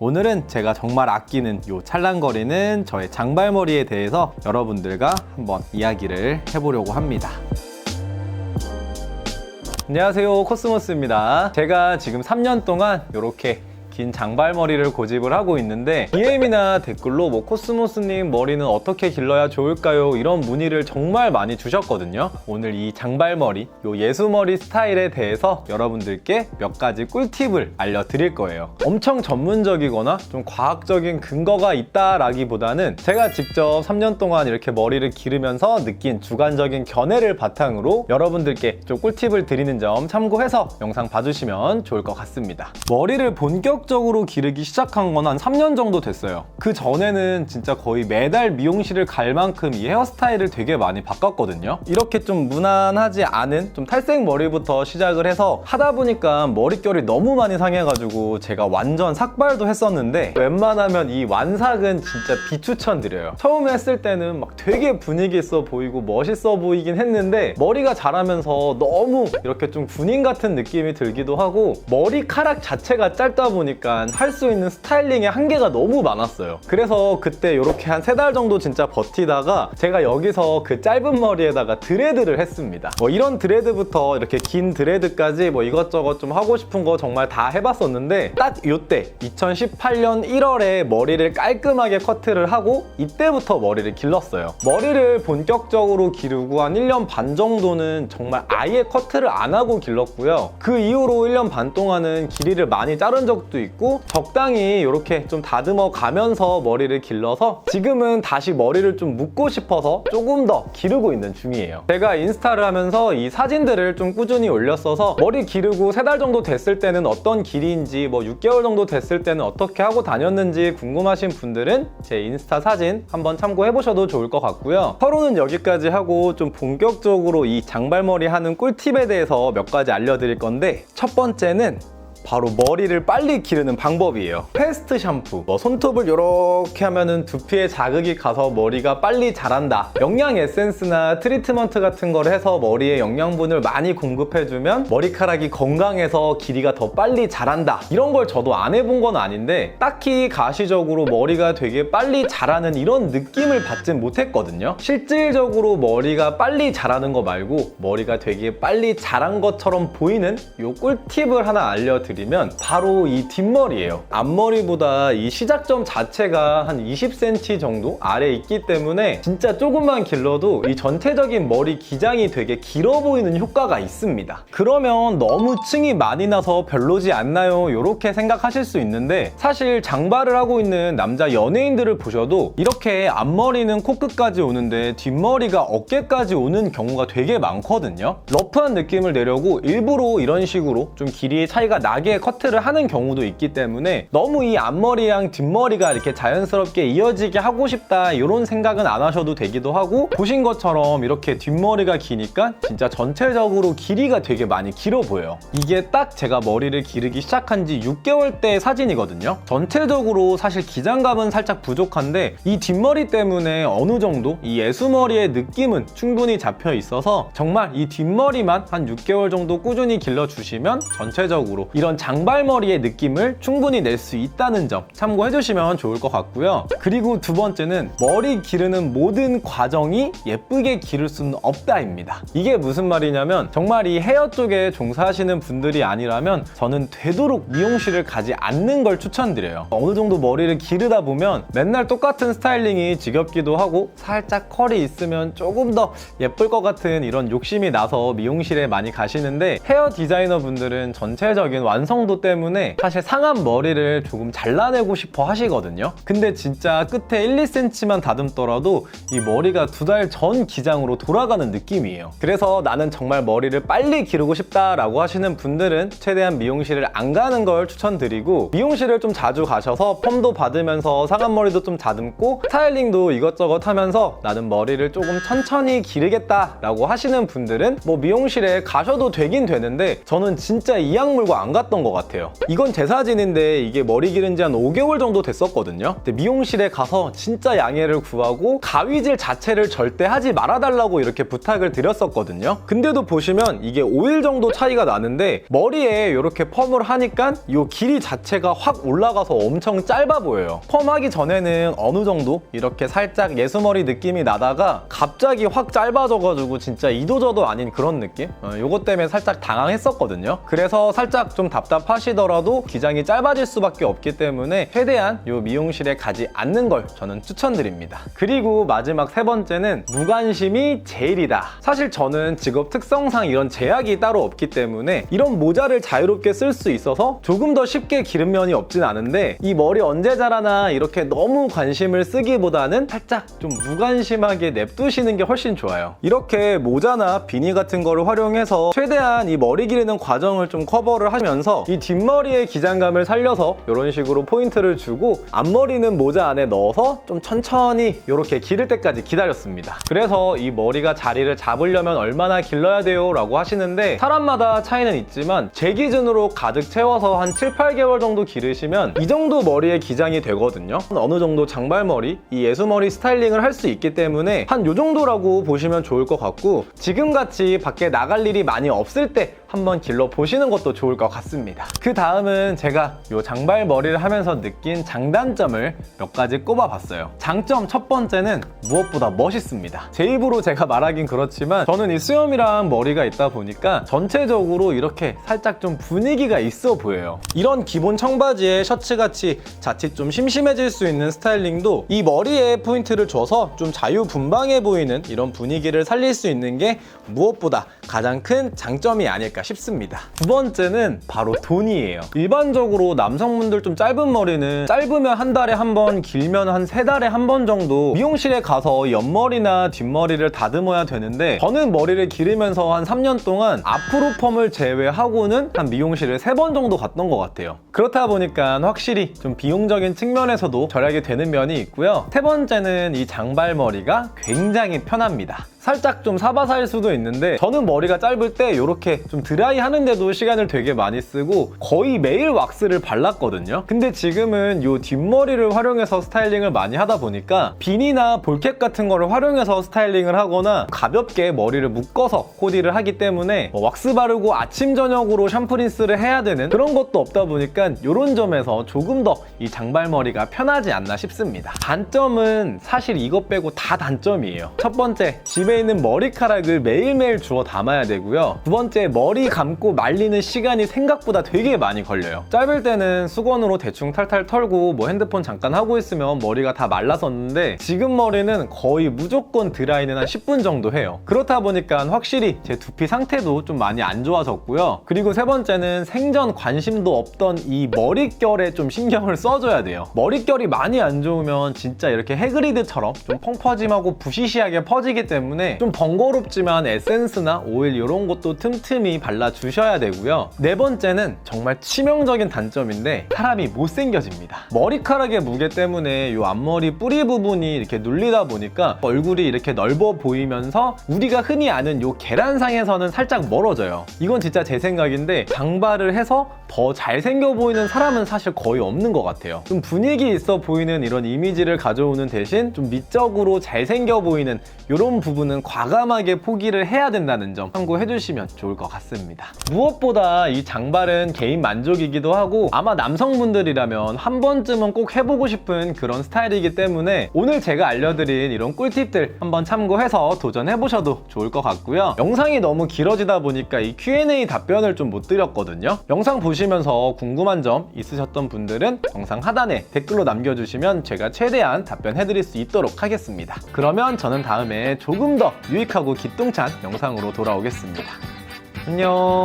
오늘은 제가 정말 아끼는 요 찰랑거리는 저의 장발머리에 대해서 여러분들과 한번 이야기를 해보려고 합니다. 안녕하세요 코스모스입니다 제가 지금 3년 동안 이렇게 긴 장발머리를 고집을 하고 있는데 DM이나 댓글로 뭐 코스모스님 머리는 어떻게 길러야 좋을까요? 이런 문의를 정말 많이 주셨거든요 오늘 이 장발머리 요 예수머리 스타일에 대해서 여러분들께 몇 가지 꿀팁을 알려드릴 거예요 엄청 전문적이거나 좀 과학적인 근거가 있다라기보다는 제가 직접 3년 동안 이렇게 머리를 기르면서 느낀 주관적인 견해를 바탕으로 여러분들께 좀 꿀팁을 드리는 점 참고해서 영상 봐주시면 좋을 것 같습니다. 머리를 본격 적으로 기르기 시작한 건 한 3년 정도 됐어요. 그 전에는 진짜 거의 매달 미용실을 갈 만큼 이 헤어스타일을 되게 많이 바꿨거든요. 이렇게 좀 무난하지 않은 좀 탈색 머리부터 시작을 해서 하다 보니까 머릿결이 너무 많이 상해가지고 제가 완전 삭발도 했었는데 웬만하면 이 완삭은 진짜 비추천드려요. 처음에 했을 때는 막 되게 분위기 있어 보이고 멋있어 보이긴 했는데 머리가 자라면서 너무 이렇게 좀 군인 같은 느낌이 들기도 하고 머리카락 자체가 짧다 보니까 할 수 있는 스타일링의 한계가 너무 많았어요. 그래서 그때 이렇게 한 세 달 정도 진짜 버티다가 제가 여기서 그 짧은 머리에다가 드레드를 했습니다. 뭐 이런 드레드부터 이렇게 긴 드레드까지 뭐 이것저것 좀 하고 싶은 거 정말 다 해봤었는데 딱 이때 2018년 1월에 머리를 깔끔하게 커트를 하고 이때부터 머리를 길렀어요. 머리를 본격적으로 기르고 한 1년 반 정도는 정말 아예 커트를 안 하고 길렀고요. 그 이후로 1년 반 동안은 길이를 많이 자른 적도 있고 적당히 이렇게 좀 다듬어 가면서 머리를 길러서 지금은 다시 머리를 좀 묶고 싶어서 조금 더 기르고 있는 중이에요. 제가 인스타를 하면서 이 사진들을 좀 꾸준히 올렸어서 머리 기르고 세 달 정도 됐을 때는 어떤 길이인지 뭐 6개월 정도 됐을 때는 어떻게 하고 다녔는지 궁금하신 분들은 제 인스타 사진 한번 참고해 보셔도 좋을 것 같고요. 서로는 여기까지 하고 좀 본격적으로 이 장발머리 하는 꿀팁에 대해서 몇 가지 알려드릴 건데 첫 번째는 바로 머리를 빨리 기르는 방법이에요. 패스트 샴푸. 뭐 손톱을 이렇게 하면은 두피에 자극이 가서 머리가 빨리 자란다. 영양 에센스나 트리트먼트 같은 걸 해서 머리에 영양분을 많이 공급해주면 머리카락이 건강해서 길이가 더 빨리 자란다. 이런 걸 저도 안 해본 건 아닌데 딱히 가시적으로 머리가 되게 빨리 자라는 이런 느낌을 받진 못했거든요. 실질적으로 머리가 빨리 자라는 거 말고 머리가 되게 빨리 자란 것처럼 보이는 요 꿀팁을 하나 알려드릴게요. 드리면 바로 이 뒷머리예요. 앞머리보다 이 시작점 자체가 한 20cm 정도 아래 있기 때문에 진짜 조금만 길러도 이 전체적인 머리 기장이 되게 길어 보이는 효과가 있습니다. 그러면 너무 층이 많이 나서 별로지 않나요? 이렇게 생각하실 수 있는데 사실 장발을 하고 있는 남자 연예인들을 보셔도 이렇게 앞머리는 코끝까지 오는데 뒷머리가 어깨까지 오는 경우가 되게 많거든요. 러프한 느낌을 내려고 일부러 이런 식으로 좀 길이의 차이가 나게 커트를 하는 경우도 있기 때문에 너무 이 앞머리랑 뒷머리가 이렇게 자연스럽게 이어지게 하고 싶다 이런 생각은 안 하셔도 되기도 하고 보신 것처럼 이렇게 뒷머리가 기니까 진짜 전체적으로 길이가 되게 많이 길어 보여요. 이게 딱 제가 머리를 기르기 시작한 지 6개월 때 사진이거든요. 전체적으로 사실 기장감은 살짝 부족한데 이 뒷머리 때문에 어느 정도 이 예수머리의 느낌은 충분히 잡혀 있어서 정말 이 뒷머리만 한 6개월 정도 꾸준히 길러주시면 전체적으로 이런 장발머리의 느낌을 충분히 낼 수 있다는 점 참고해 주시면 좋을 것 같고요. 그리고 두 번째는 머리 기르는 모든 과정이 예쁘게 기를 수는 없다입니다. 이게 무슨 말이냐면 정말 이 헤어 쪽에 종사하시는 분들이 아니라면 저는 되도록 미용실을 가지 않는 걸 추천드려요. 어느 정도 머리를 기르다 보면 맨날 똑같은 스타일링이 지겹기도 하고 살짝 컬이 있으면 조금 더 예쁠 것 같은 이런 욕심이 나서 미용실에 많이 가시는데 헤어 디자이너 분들은 전체적인 완성 도 때문에 사실 상한 머리를 조금 잘라내고 싶어 하시거든요. 근데 진짜 끝에 1, 2cm만 다듬더라도 이 머리가 두 달 전 기장으로 돌아가는 느낌이에요. 그래서 나는 정말 머리를 빨리 기르고 싶다라고 하시는 분들은 최대한 미용실을 안 가는 걸 추천드리고 미용실을 좀 자주 가셔서 펌도 받으면서 상한 머리도 좀 다듬고 스타일링도 이것저것 하면서 나는 머리를 조금 천천히 기르겠다라고 하시는 분들은 뭐 미용실에 가셔도 되긴 되는데 저는 진짜 이 약물과 안 갔다 달랐던 것 같아요. 이건 제 사진인데 이게 머리 기른 지 한 5개월 정도 됐었거든요. 근데 미용실에 가서 진짜 양해를 구하고 가위질 자체를 절대 하지 말아달라고 이렇게 부탁을 드렸었거든요. 근데도 보시면 이게 5일 정도 차이가 나는데 머리에 이렇게 펌을 하니까 이 길이 자체가 확 올라가서 엄청 짧아 보여요. 펌하기 전에는 어느 정도 이렇게 살짝 예수머리 느낌이 나다가 갑자기 확 짧아져가지고 진짜 이도저도 아닌 그런 느낌? 어, 요것 때문에 살짝 당황했었거든요. 그래서 살짝 좀 답답하시더라도 기장이 짧아질 수밖에 없기 때문에 최대한 요 미용실에 가지 않는 걸 저는 추천드립니다. 그리고 마지막 세 번째는 무관심이 제일이다. 사실 저는 직업 특성상 이런 제약이 따로 없기 때문에 이런 모자를 자유롭게 쓸 수 있어서 조금 더 쉽게 기른 면이 없진 않은데 이 머리 언제 자라나 이렇게 너무 관심을 쓰기보다는 살짝 좀 무관심하게 냅두시는 게 훨씬 좋아요. 이렇게 모자나 비니 같은 거를 활용해서 최대한 이 머리 기르는 과정을 좀 커버를 하면서 이 뒷머리의 기장감을 살려서 이런 식으로 포인트를 주고 앞머리는 모자 안에 넣어서 좀 천천히 이렇게 기를 때까지 기다렸습니다. 그래서 이 머리가 자리를 잡으려면 얼마나 길러야 돼요? 라고 하시는데 사람마다 차이는 있지만 제 기준으로 가득 채워서 한 7, 8개월 정도 기르시면 이 정도 머리의 기장이 되거든요. 어느 정도 장발머리, 이 예수머리 스타일링을 할 수 있기 때문에 한 요 정도라고 보시면 좋을 것 같고 지금같이 밖에 나갈 일이 많이 없을 때 한번 길러 보시는 것도 좋을 것 같습니다. 그 다음은 제가 요 장발 머리를 하면서 느낀 장단점을 몇 가지 꼽아봤어요. 장점 첫 번째는 무엇보다 멋있습니다. 제 입으로 제가 말하긴 그렇지만 저는 이 수염이랑 머리가 있다 보니까 전체적으로 이렇게 살짝 좀 분위기가 있어 보여요. 이런 기본 청바지에 셔츠같이 자칫 좀 심심해질 수 있는 스타일링도 이 머리에 포인트를 줘서 좀 자유분방해 보이는 이런 분위기를 살릴 수 있는 게 무엇보다 가장 큰 장점이 아닐까 싶습니다. 두 번째는 바로 돈이에요. 일반적으로 남성분들 좀 짧은 머리는 짧으면 한 달에 한 번, 길면 한 세 달에 한 번 정도 미용실에 가서 옆머리나 뒷머리를 다듬어야 되는데 저는 머리를 기르면서 한 3년 동안 앞으로 펌을 제외하고는 한 미용실을 세 번 정도 갔던 것 같아요. 그렇다 보니까 확실히 좀 비용적인 측면에서도 절약이 되는 면이 있고요. 세 번째는 이 장발머리가 굉장히 편합니다. 살짝 좀 사바사일 수도 있는데 저는 머리가 짧을 때 이렇게 좀 드라이 하는데도 시간을 되게 많이 쓰고 거의 매일 왁스를 발랐거든요. 근데 지금은 이 뒷머리를 활용해서 스타일링을 많이 하다 보니까 비니나 볼캡 같은 거를 활용해서 스타일링을 하거나 가볍게 머리를 묶어서 코디를 하기 때문에 뭐 왁스 바르고 아침 저녁으로 샴푸 린스를 해야 되는 그런 것도 없다 보니까 이런 점에서 조금 더 이 장발머리가 편하지 않나 싶습니다. 단점은 사실 이것 빼고 다 단점이에요. 첫 번째, 집에 있는 머리카락을 매일매일 주워 담아야 되고요. 두 번째, 머리 감고 말리는 시간이 생각보다 되게 많이 걸려요. 짧을 때는 수건으로 대충 탈탈 털고 뭐 핸드폰 잠깐 하고 있으면 머리가 다 말랐었는데 지금 머리는 거의 무조건 드라이는 한 10분 정도 해요. 그렇다 보니까 확실히 제 두피 상태도 좀 많이 안 좋아졌고요. 그리고 세 번째는 생전 관심도 없던 이 머릿결에 좀 신경을 써줘야 돼요. 머릿결이 많이 안 좋으면 진짜 이렇게 해그리드처럼 좀 펑퍼짐하고 부시시하게 퍼지기 때문에 좀 번거롭지만 에센스나 오일 이런 것도 틈틈이 발라주셔야 되고요. 네 번째는 정말 치명적인 단점인데 사람이 못생겨집니다. 머리카락의 무게 때문에 이 앞머리 뿌리 부분이 이렇게 눌리다 보니까 얼굴이 이렇게 넓어 보이면서 우리가 흔히 아는 이 계란상에서는 살짝 멀어져요. 이건 진짜 제 생각인데 장발을 해서 더 잘생겨 보이는 사람은 사실 거의 없는 것 같아요. 좀 분위기 있어 보이는 이런 이미지를 가져오는 대신 좀 미적으로 잘생겨 보이는 이런 부분은 과감하게 포기를 해야 된다는 점 참고해 주시면 좋을 것 같습니다. 무엇보다 이 장발은 개인 만족이기도 하고 아마 남성분들이라면 한 번쯤은 꼭 해보고 싶은 그런 스타일이기 때문에 오늘 제가 알려드린 이런 꿀팁들 한번 참고해서 도전해 보셔도 좋을 것 같고요. 영상이 너무 길어지다 보니까 이 Q&A 답변을 좀 못 드렸거든요. 영상 보시면서 궁금한 점 있으셨던 분들은 영상 하단에 댓글로 남겨주시면 제가 최대한 답변해 드릴 수 있도록 하겠습니다. 그러면 저는 다음에 조금 더 유익하고 기똥찬 영상으로 돌아오겠습니다. 안녕.